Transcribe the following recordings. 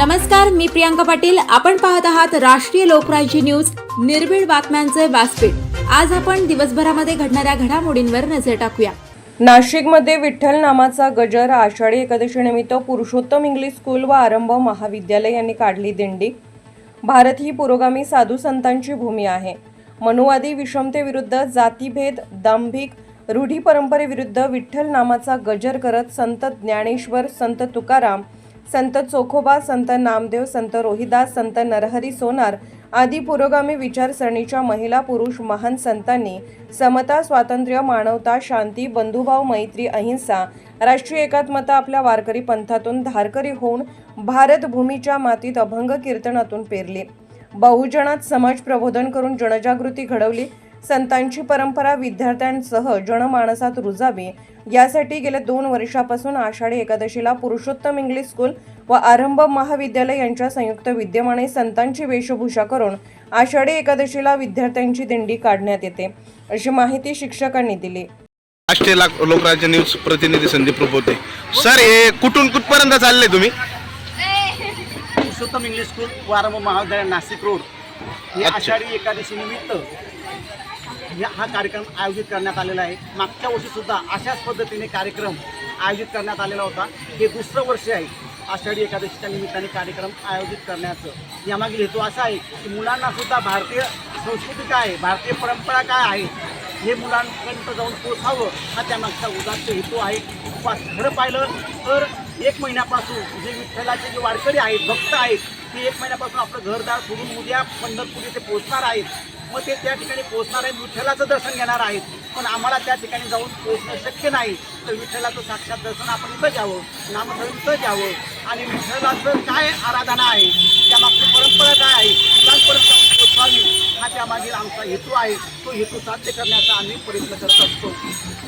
नमस्कार मी प्रियांका पाटील. आपण पाहत आहात राष्ट्रीय लोकराज्य न्यूज. निर्भीड बातम्यांचे व्यासपीठ. आज आपण दिवसभरामध्ये घडणाऱ्या घडामोडींवर नजर टाकूया. नाशिकमध्ये विठ्ठल नामाचा गजर आषाढी एकादशीनिमित्त पुरुषोत्तम इंग्लिश स्कूल व आरंभ महाविद्यालय यांनी काढली दिंडी. भारत ही पुरोगामी साधू संतांची भूमी आहे. मनुवादी विषमतेविरुद्ध जातीभेद दांभिक रूढी परंपरेविरुद्ध विठ्ठल नामाचा गजर करत संत ज्ञानेश्वर संत तुकाराम संत चोखोबा संत नामदेव संत रोहिदास संत नरहरी सोनार आदी पुरोगामी विचारसरणीच्या महिला पुरुष महान संतांनी समता स्वातंत्र्य मानवता शांती बंधुभाव मैत्री अहिंसा राष्ट्रीय एकात्मता आपल्या वारकरी पंथातून धारकरी होऊन भारतभूमीच्या मातीत अभंग कीर्तनातून पेरली. बहुजनात समाज प्रबोधन करून जनजागृती घडवली. संतांची परंपरा विद्यार्थ्यांसह जनमानसात रुजावी. यासाठी गेल्या दोन वर्षापासून आषाढी एकादशीला पुरुषोत्तम इंग्लिश स्कूल व आरंभ महाविद्यालय यांच्या संयुक्त विद्यमाने संतांची वेशभूषा करून आषाढी एकादशीला विद्यार्थ्यांची दिंडी काढण्यात येते अशी माहिती शिक्षकांनी दिली. राष्ट्रीय लाक- लोकराज्य न्यूज प्रतिनिधी संदीप प्रभोते सर हे कुठून कुठपर्यंत चालले तुम्ही? पुरुषोत्तम इंग्लिश स्कूल वारंभ महाविद्यालय नाशिक रोड. हे. आषाढी एकादशी निमित्त हा कार्यक्रम आयोजित करण्यात आलेला आहे. मागच्या वर्षीसुद्धा अशाच पद्धतीने कार्यक्रम आयोजित करण्यात आलेला होता. हे दुसरं वर्ष आहे. आषाढी एकादशीच्या निमित्ताने कार्यक्रम आयोजित करण्याचं. यामागील हेतू असा आहे की मुलांनासुद्धा भारतीय संस्कृती काय आहे भारतीय परंपरा काय आहे हे मुलांपर्यंत जाऊन पोचावं हा त्यामागचा उदात्त हेतू आहे. उपवास खरं पाहिलं तर एक महिन्यापासून जे विठ्ठलाचे जे वारकरी आहेत भक्त आहेत ते एक महिन्यापासून आपलं घरदार सोडून उद्या पंढरपूर इथे पोहोचणार आहेत. मग ते त्या ठिकाणी पोहोचणार आहेत. विठ्ठलाचं दर्शन घेणार आहेत. पण आम्हाला त्या ठिकाणी जाऊन पोहोचणं शक्य नाही. तर विठ्ठलाचं साक्षात दर्शन आपण इथं घ्यावं. नामधरण इथं घ्यावं. आणि विठ्ठलाचं काय आराधना आहे? त्यामागची परंपरा काय आहे? जाऊन पोहोचवावी हा त्यामागील आमचा हेतू आहे. तो हेतू साध्य करण्याचा आम्ही प्रयत्न करत असतो.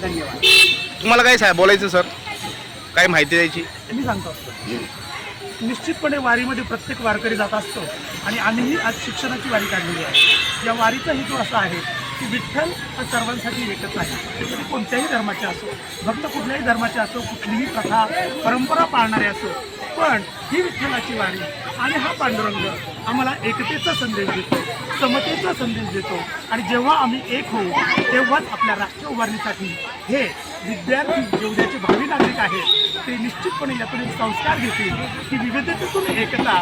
धन्यवाद. तुम्हाला काय साहेब बोलायचं सर काय माहिती द्यायची? मी सांगतो. निश्चितपणे वारीमध्ये प्रत्येक वारकरी जात असतो. आणि आम्हीही आज शिक्षणाची वारी काढलेली आहे. या वारीचा हेतू असा आहे की विठ्ठल हा सर्वांसाठी एकच आहे. ते कोणत्याही धर्माचे असो भक्त कुठल्याही धर्माचे असो कुठलीही प्रथा परंपरा पाळणारे असो पण ही विठ्ठलाची वारी आणि हा पांडुरंग आम्हाला एकतेचा संदेश देतो समतेचा संदेश देतो. आणि जेव्हा आम्ही एक होऊ तेव्हाच आपल्या राष्ट्र उभारणीसाठी हे विद्यार्थी जे उद्याचे भावी नागरिक आहेत ते निश्चितपणे यातून एक संस्कार घेतील की विविधतेतून एकता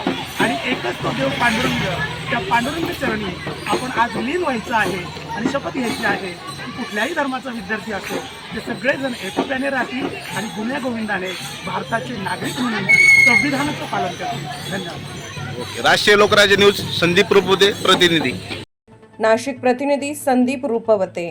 आणि एकच तो देव पांडुरंग. त्या पांडुरंग चरणी आपण आज लीन व्हायचं आहे आणि शपथ घ्यायची आहे की कुठल्याही धर्माचा विद्यार्थी असो ते सगळेजण एकोप्याने राहतील आणि गुन्ह्या गोविंदाने भारताचे नागरिक म्हणून संविधानाचं पालन करतील. धन्यवाद. ओके राष्ट्रीय लोकराज्य न्यूज संदीप प्रभोते प्रतिनिधी. नाशिक प्रतिनिधी संदीप रूपवते.